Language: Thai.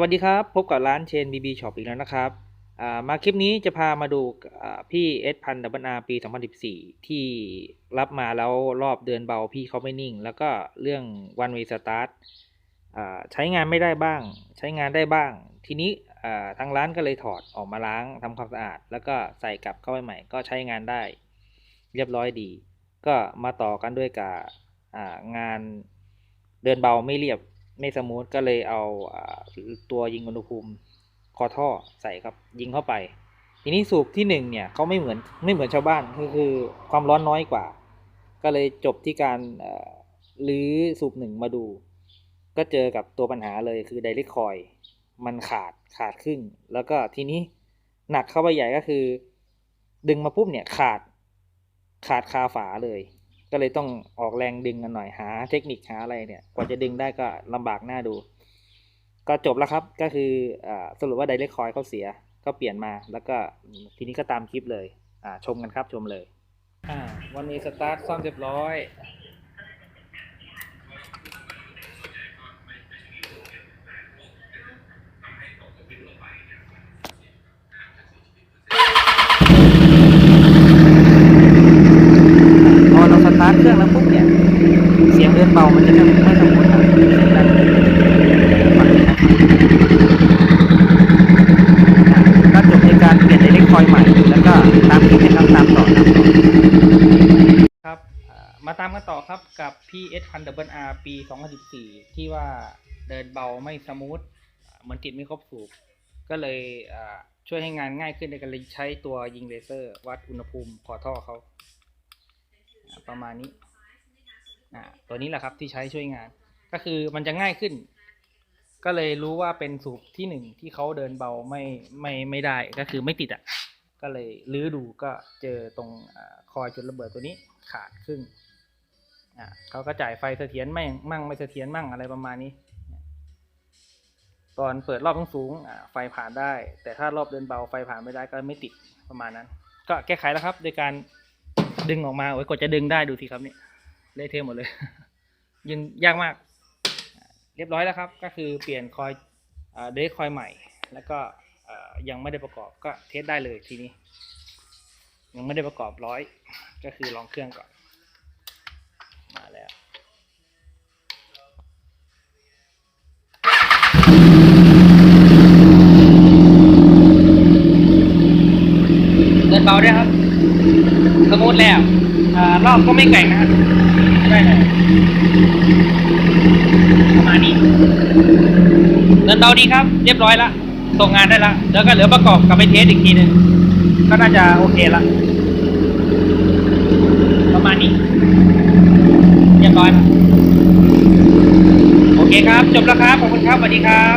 วัสดีครับ พบกับร้านเชนบีบีช็อปอีกแล้วนะครับมาคลิปนี้จะพามาดูพี่เอสพันดับเบิลอาปี 2014 ที่รับมาแล้วรอบเดือนเบาพี่เขาไม่นิ่ง แล้วก็เรื่อง one way start ใช้งานไม่ได้บ้าง ใช้งานได้บ้าง ทีนี้ทางร้านก็เลยถอดออกมาล้างทำความสะอาด แล้วก็ใส่กลับเข้าไปใหม่ ก็ใช้งานได้ เรียบร้อยดี ก็มาต่อกันด้วยกับงานเดินเบาไม่เรียบ ไม่สมูทก็เลยเอาตัวยิงอุณหภูมิคอท่อใส่ครับยิงเข้าไป ทีนี้สูบที่หนึ่งเนี่ยเขาไม่เหมือนไม่เหมือนชาวบ้านคือคือความร้อนน้อยกว่า ก็เลยจบที่การรื้อสูบหนึ่งมาดู ก็เจอกับตัวปัญหาเลยคือไดเรกคอยมันขาดขาดครึ่ง แล้วก็ทีนี้หนักเข้าไปใหญ่ก็คือ ดึงมาปุ๊บเนี่ยขาดขาดคาฝาเลย ก็เลยต้องออกแรงดึงกันหน่อยหา เทคนิคหาอะไรเนี่ย กว่าจะดึงได้ก็ลำบากหน้าดู ก็จบแล้วครับ ก็คืออสรุปว่าไดเรกคอยเขาเสีย ก็เปลี่ยนมา แล้วก็ทีนี้ก็ตามคลิปเลย ชมกันครับชมเลยวันนี้สตาร์ทซ่อมเรียบร้อย พอเราสตาร์ทเครื่องแล้วปุ๊บเนี่ย เสียงเดิ นเบามันจะไม่ไม่สมบูรณ์นะเสียงดังฟังนะครับก็จบในการเปลี่ยนไดเรกคอยใหม่ แล้วก็ตามคลิปนครับตามต่อครับมาตามกันต่อครับกับ PS พันดับเบิลอาร์ปี 2014 ที่ว่าเดินเบาไม่สมูทเหมือนติดไม่ครบสูบก็เลยช่วยให้งานง่ายขึ้นในการใช้ตัวยิงเลเซอร์ วัดอุณหภูมิขอท่อเขาประมาณนี้ ตัวนี้แหละครับที่ใช้ช่วยงาน ก็คือมันจะง่ายขึ้น ก็เลยรู้ว่าเป็นสูบที่หนึ่งที่เขาเดินเบาไม่ไม่ไม่ได้ก็คือไม่ติดอะก็เลยลื้อดูก็เจอตรงอคอยจุดระเบิดตัวนี้ขาดครึ่งอ่าเขาก็จ่ายไฟเสถียรไม่มั่งไม่เสถียรมั่งอะไรประมาณนี้ ตอนเปิดรอบสูงอ่าไฟผ่านได้ แต่ถ้ารอบเดินเบาไฟผ่านไม่ได้ก็ไม่ติดประมาณนั้น ก็แก้ไขแล้วครับ โดยการดึงออกมาโอ้ยกว่าจะดึงได้ดูสิครับเนี่ย เละเทะหมดเลยยึงยากมาก เรียบร้อยแล้วครับ ก็คือเปลี่ยนคอยเดรคอยใหม่ แล้วก็ยังไม่ได้ประกอบก็เทสได้เลยทีนี้ ยังไม่ได้ประกอบร้อยก็คือลองเครื่องก่อน มาแล้วเดินเบาด้วยครับ สมูทแล้ว รอบก็ไม่ไกลนะครับได้เลยประมาณนี้เดินเบาดีครับ เรียบร้อยละส่งงานได้ละแล้วก็เหลือประกอบกลับไปเทสอีกทีหนึ่งก็น่าจะโอเคละประมาณนี้ เรียบร้อยละโอเคครับ จบแล้วครับ ขอบคุณครับ สวัสดีครับ